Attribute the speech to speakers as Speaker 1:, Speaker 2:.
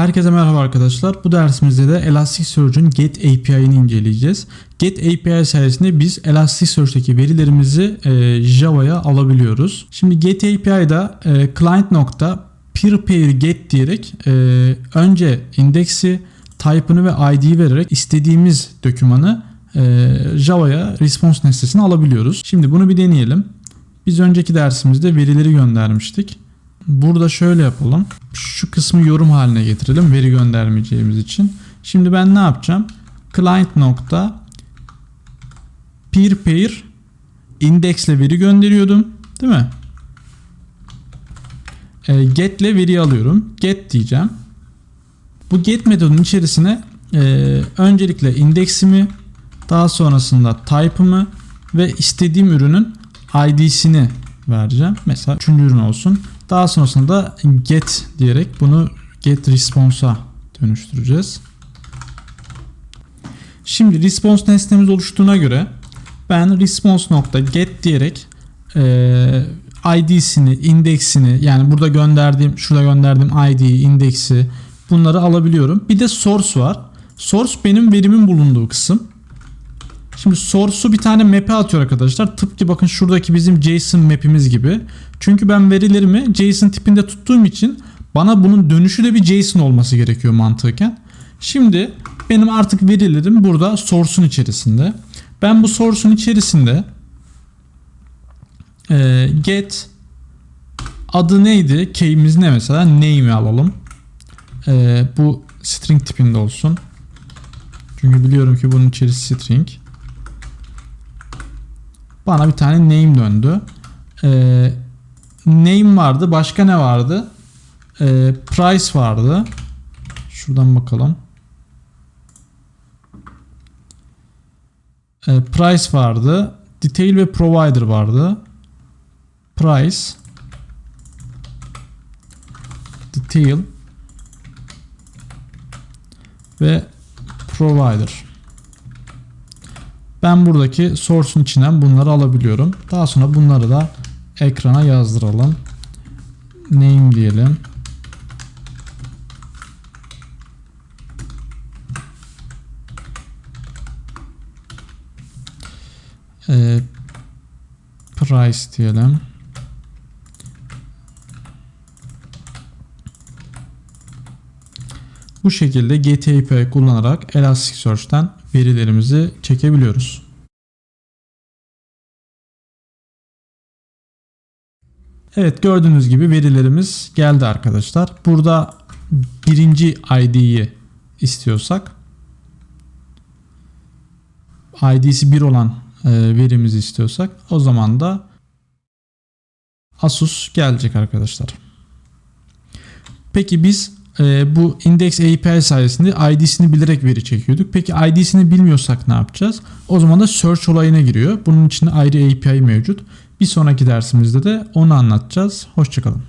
Speaker 1: Herkese merhaba arkadaşlar. Bu dersimizde de Elasticsearch'ün Get API'ini inceleyeceğiz. Get API sayesinde biz Elasticsearch'teki verilerimizi e, Java'ya alabiliyoruz. Şimdi Get API'da e, client nokta peer pair get diyerek e, önce indeksi, type'ını ve id'yi vererek istediğimiz dokümanı e, Java'ya response nesnesine alabiliyoruz. Şimdi bunu bir deneyelim. Biz önceki dersimizde verileri göndermiştik. Burada şöyle yapalım. Şu kısmı yorum haline getirelim veri göndermeyeceğimiz için. Şimdi ben ne yapacağım? Client nokta peer pair indexle veri gönderiyordum. Değil mi? E, get ile veri alıyorum. Get diyeceğim. Bu get metodunun içerisine e, öncelikle indeksimi daha sonrasında type'ımı ve istediğim ürünün ID'sini vereceğim. Mesela üçüncü ürün olsun. Daha sonrasında get diyerek bunu get response'a dönüştüreceğiz. Şimdi response nesnemiz oluştuğuna göre ben response.get diyerek e, ID'sini, indeksini yani burada gönderdiğim, şurada gönderdiğim ID'yi, indeksi bunları alabiliyorum. Bir de source var. Source benim verimin bulunduğu kısım. Şimdi source'u bir tane map'e atıyor arkadaşlar. Tıpkı bakın şuradaki bizim JSON map'imiz gibi. Çünkü ben verilerimi JSON tipinde tuttuğum için bana bunun dönüşü de bir JSON olması gerekiyor mantıken. Şimdi benim artık verilerim burada source'un içerisinde. Ben bu source'un içerisinde e, get adı neydi? Key'imiz ne mesela? Name'i alalım. E, bu string tipinde olsun. Çünkü biliyorum ki bunun içerisi string. Bana bir tane name döndü. Ee, name vardı. Başka ne vardı? Ee, price vardı. Şuradan bakalım. Ee, price vardı. Detail ve provider vardı. Price. Detail. Ve provider. Ben buradaki source'un içinden bunları alabiliyorum. Daha sonra bunları da ekrana yazdıralım. Name diyelim. Ee, price diyelim. Bu şekilde GTAPI kullanarak Elasticsearch'ten verilerimizi çekebiliyoruz. Evet gördüğünüz gibi verilerimiz geldi arkadaşlar. Burada birinci ID'yi istiyorsak ID'si 1 olan e, verimizi istiyorsak o zaman da Asus gelecek arkadaşlar. Peki biz e, bu index API sayesinde ID'sini bilerek veri çekiyorduk. Peki ID'sini bilmiyorsak ne yapacağız? O zaman da search olayına giriyor. Bunun için ayrı API mevcut. Bir sonraki dersimizde de onu anlatacağız. Hoşçakalın.